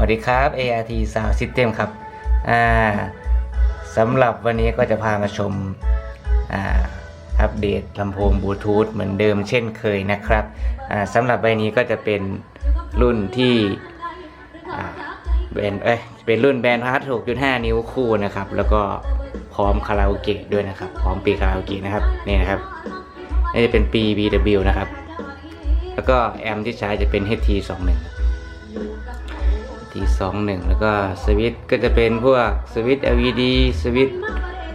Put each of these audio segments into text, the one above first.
วัสดีครับ ART Sound System ครับอ่าสำหรับวันนี้ก็จะพามาชมอ่าอัปเดตลำโพงบลูทูธเหมือนเดิมเช่นเคยนะครับอ่าสำหรับใบนี้ก็จะเป็นรุ่นที่อ่าแบรนเอ้ยเป็นรุ่นแบรนด์พาร์ท6.5นิ้วคู่นะครับ แล้วก็พร้อมคาราโอเกะด้วยนะครับ พร้อมปีคาราโอเกะนะครับนี่นะครับนี่จะเป็นปี BW นะครับ แล้วก็แอมป์ที่ใช้จะเป็น HT21 ทีสองหนึ่งแล้วก็สวิตก็จะเป็นพวกสวิต LED สวิต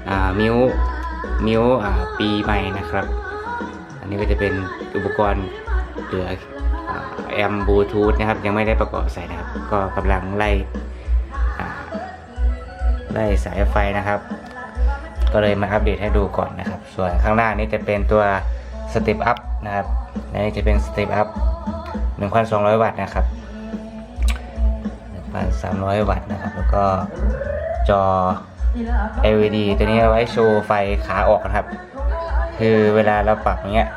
อ่ามิวมิวอ่าปีใหม่นะครับ อันนี้ก็จะเป็นอุปกรณ์เหลือแอมบลูทูธนะครับ ยังไม่ได้ประกอบใส่นะครับ ก็กำลังไล่ไล่สายไฟนะครับ ก็เลยมาอัปเดตให้ดูก่อนนะครับ ส่วนข้างหน้านี้จะเป็นตัวสเต็ปอัพนะครับอันนี้จะเป็นสเต็ปอัพ 1,200 วัตต์นะครับ 1,300 วัตต์นะครับ แล้วก็จอ LED ตัวนี้เอาไว้โชว์ไฟขาออกนะครับ คือเวลาเราปรับอย่างเงี้ย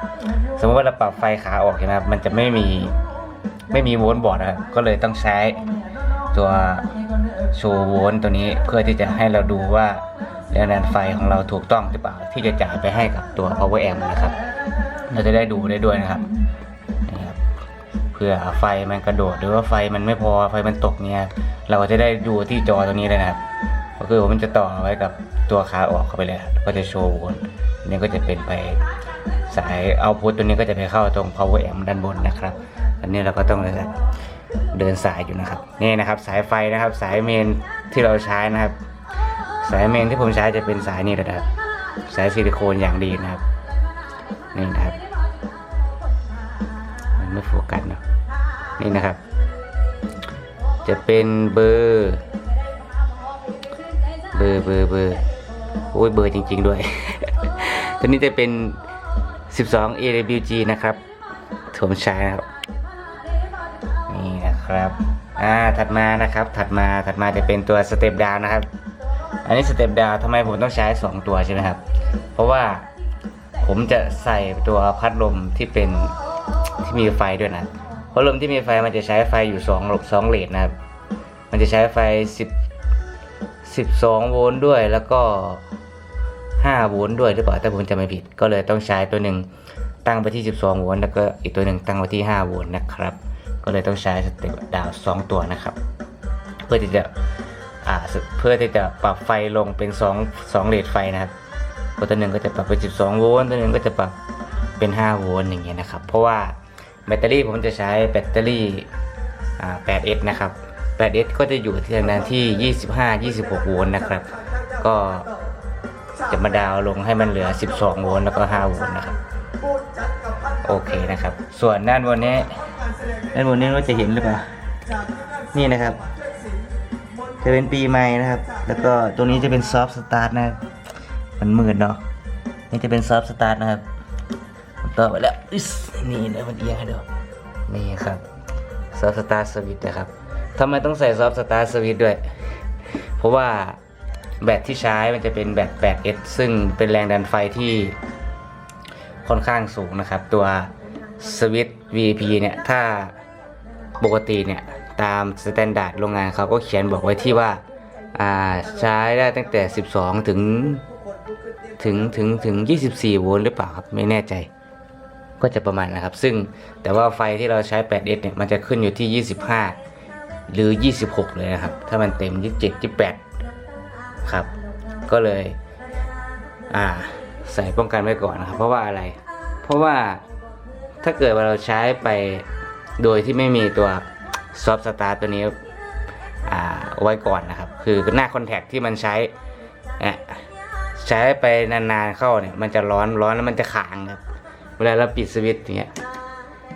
สมมติว่าเราปรับไฟขาออกใช่ไหมครับ มันจะไม่มีไม่มีโวลต์บอร์ดนะครับ ก็เลยต้องใช้ตัวโชว์โวลต์ตัวนี้เพื่อที่จะให้เราดูว่าแรงดันไฟของเราถูกต้องหรือเปล่าที่จะจ่ายไปให้กับตัว power amp นะครับ เราจะได้ดูได้ด้วยนะครับ เผื่อไฟมันกระโดดหรือว่าไฟมันไม่พอไฟมันตกเนี่ยเราก็จะได้ดูที่จอตัวนี้เลยนะครับ ก็คือผมจะต่อไว้กับตัวขาออกเข้าไปเลยก็จะโชว์วนนี่ก็จะเป็นไปสายเอาพุทตัวนี้ก็จะไปเข้าตรง power amp ด้านบนนะครับ อันนี้เราก็ต้องเดินสายอยู่นะครับ นี่นะครับสายไฟนะครับสายเมนที่เราใช้นะครับ สายเมนที่ผมใช้จะเป็นสายนี้นะครับ สายซิลิโคนอย่างดีนะครับนี่นะครับ ไม่โฟกัสเนาะนี่นะครับ จะเป็นเบอร์เบอร์เบอร์เบอร์โอ้ยเบอร์จริง ๆ ด้วย ตัวนี้จะเป็น 12 AWG นะครับถมใช้นะครับ นี่นะครับอ่าถัดมานะครับ ถัดมาถัดมาจะเป็นตัวสเต็ปดาวนะครับ อันนี้สเต็ปดาวทำไมผมต้องใช้ 2 ตัวใช่ไหมครับ เพราะว่าผมจะใส่ตัวพัดลมที่เป็น ที่มีไฟด้วยนะพัดลมที่มีไฟมันจะใช้ไฟอยู่2 2เลทนะครับ มันจะใช้ไฟ 10 12 โวลต์ด้วยแล้วก็ 5 โวลต์ด้วยหรือเปล่าถ้าผมจำไม่ผิด ก็เลยต้องใช้ตัวหนึ่งตั้งไปที่ 12 โวลต์แล้วก็อีกตัวหนึ่งตั้งไว้ที่ 5 โวลต์นะครับ ก็เลยต้องใช้สเต็ปดาว2ตัวนะครับ เพื่อที่จะอ่าเพื่อที่จะปรับไฟลงเป็น2 2เลทไฟนะครับตัวหนึ่งก็จะปรับเป็น 12 โวลต์ตัวหนึ่งก็จะปรับเป็น 5 โวลต์อย่างเงี้ยนะครับ เพราะว่า แบตเตอรี่ผมจะใช้แบตเตอรี่ 8S นะครับ 8S ก็จะอยู่ที่ทางด้านที่ 25-26 โวลต์นะครับ ก็จะมาดาวน์ลงให้มันเหลือ 12 โวลต์แล้วก็ 5 โวลต์นะครับ โอเคนะครับ ส่วนด้านบนนี้ ด้านบนนี้ว่าจะเห็นหรือเปล่า นี่นะครับ จะเป็นปีใหม่นะครับ แล้วก็ตรงนี้จะเป็นซอฟต์สตาร์ทนะครับ มันมืดเนาะ นี่จะเป็นซอฟต์สตาร์ทนะครับ ต่อไปแล้วอึ๊สนี่นะมันเอียงให้ดูนี่ครับซอฟต์สตาร์สวิตช์นะครับทำไมต้องใส่ซอฟต์สตาร์สวิตช์ด้วย เพราะว่าแบตที่ใช้มันจะเป็นแบต 8S ซึ่งเป็นแรงดันไฟที่ค่อนข้างสูงนะครับ ตัวสวิตช์ VP เนี่ย ถ้าปกติเนี่ย ตามสแตนดาร์ดโรงงานเขาก็เขียนบอกไว้ที่ว่าอ่าใช้ได้ตั้งแต่ 12 ถึงถึงถึงถึง 24 โวลต์หรือเปล่าครับ ไม่แน่ใจ ก็จะประมาณนะครับ ซึ่งแต่ว่าไฟที่เราใช้ 8S เนี่ยมันจะขึ้นอยู่ที่ 25 หรือ 26 เลยนะครับ ถ้ามันเต็ม 27 28 ครับ ก็เลยอ่าใส่ป้องกันไว้ก่อนนะครับ เพราะว่าอะไร เพราะว่าถ้าเกิดว่าเราใช้ไปโดยที่ไม่มีตัวซอฟต์สตาร์ตัวนี้อ่าไว้ก่อนนะครับ คือหน้าคอนแทคที่มันใช้เนี่ยใช้ไปนานๆเข้าเนี่ยมันจะร้อนร้อนแล้วมันจะค้างครับ เวลาเราปิดสวิตช์อย่างเงี้ย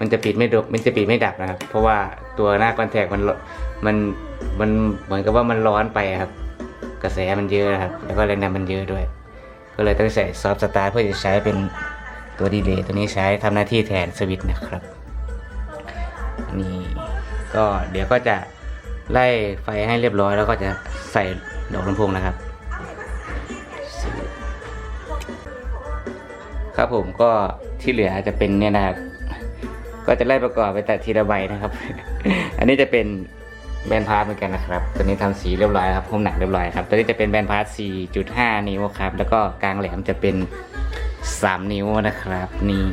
มันจะปิดไม่ดับมันจะปิดไม่ดับนะครับ เพราะว่าตัวหน้าคอนแทคมันมันมันเหมือนกับว่ามันร้อนไปครับ กระแสมันเยอะนะครับ แล้วก็แรงดันมันเยอะด้วย ก็เลยต้องใส่ซอฟต์สตาร์เพื่อจะใช้เป็นตัวดีเลย์ตัวนี้ใช้ทำหน้าที่แทนสวิตช์นะครับนี่ก็เดี๋ยวก็จะไล่ไฟให้เรียบร้อยแล้วก็จะใส่ดอกลำโพงนะครับ ครับผมก็ที่เหลือจะเป็นเนี่ยนะครับก็จะไล่ประกอบไปแต่ทีละใบนะครับ อันนี้จะเป็นแบนพาร์ทเหมือนกันนะครับ ตัวนี้ทำสีเรียบร้อยครับพรมหนังเรียบร้อยครับ ตัวนี้จะเป็นแบนพาร์ท4.5 นิ้วครับ แล้วก็กลางแหลมจะเป็น 3 นิ้วนะครับ นี่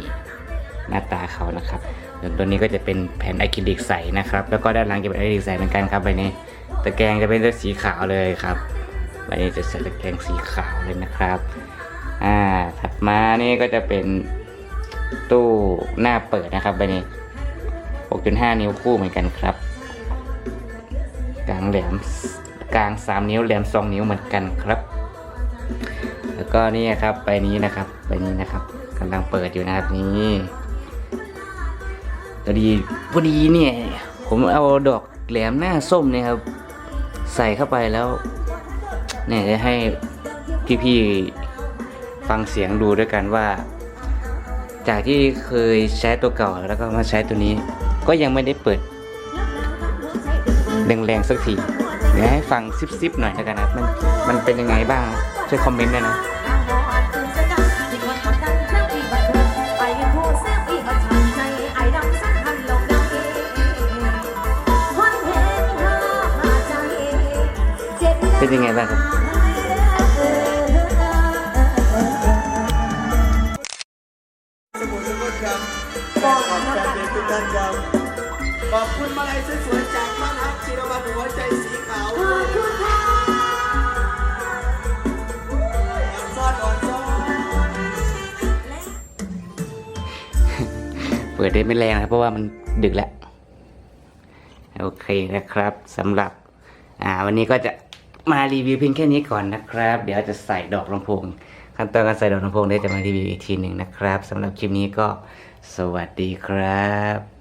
หน้าตาเขานะครับส่วนตัวนี้ก็จะเป็นแผ่นอะคริลิกใสนะครับ แล้วก็ด้านหลังจะเป็นอะคริลิกใสเหมือนกันครับใบนี้ ตะแกรงจะเป็นสีขาวเลยครับใบนี้จะใส่ตะแกรงสีขาวเลยนะครับ อ่าถัดมานี่ก็จะเป็นตู้หน้าเปิดนะครับใบนี้6.5 นิ้วคู่เหมือนกันครับ กลางแหลมกลาง 3 นิ้วแหลม2นิ้วเหมือนกันครับ แล้วก็นี่ครับใบนี้นะครับใบนี้นะครับกำลังเปิดอยู่นะครับนี่พอดีพอดีเนี่ยผมเอาดอกแหลมหน้าส้มเนี่ยครับ ใส่เข้าไปแล้ว เนี่ยจะให้พี่ๆ ฟังเสียงดูด้วยกันว่า จากที่เคยใช้ตัวเก่าแล้วก็มาใช้ตัวนี้ ก็ยังไม่ได้เปิดแรงๆสักทีเดี๋ยวให้ฟังซิบๆหน่อยแล้วกันนะมันมันเป็นยังไงบ้างช่วยคอมเมนต์ด้วยนะเป็นยังไงบ้างครับ ปิดได้ไม่แรงนะครับเพราะว่ามันดึกแล้ว โอเคนะครับสำหรับ อ่า วันนี้ก็จะมารีวิวเพียงแค่นี้ก่อนนะครับ เดี๋ยวจะใส่ดอกลำโพงขั้นตอนการใส่ดอกลำโพงเดี๋ยวจะมารีวิวอีกทีหนึ่งนะครับสำหรับคลิปนี้ก็สวัสดีครับ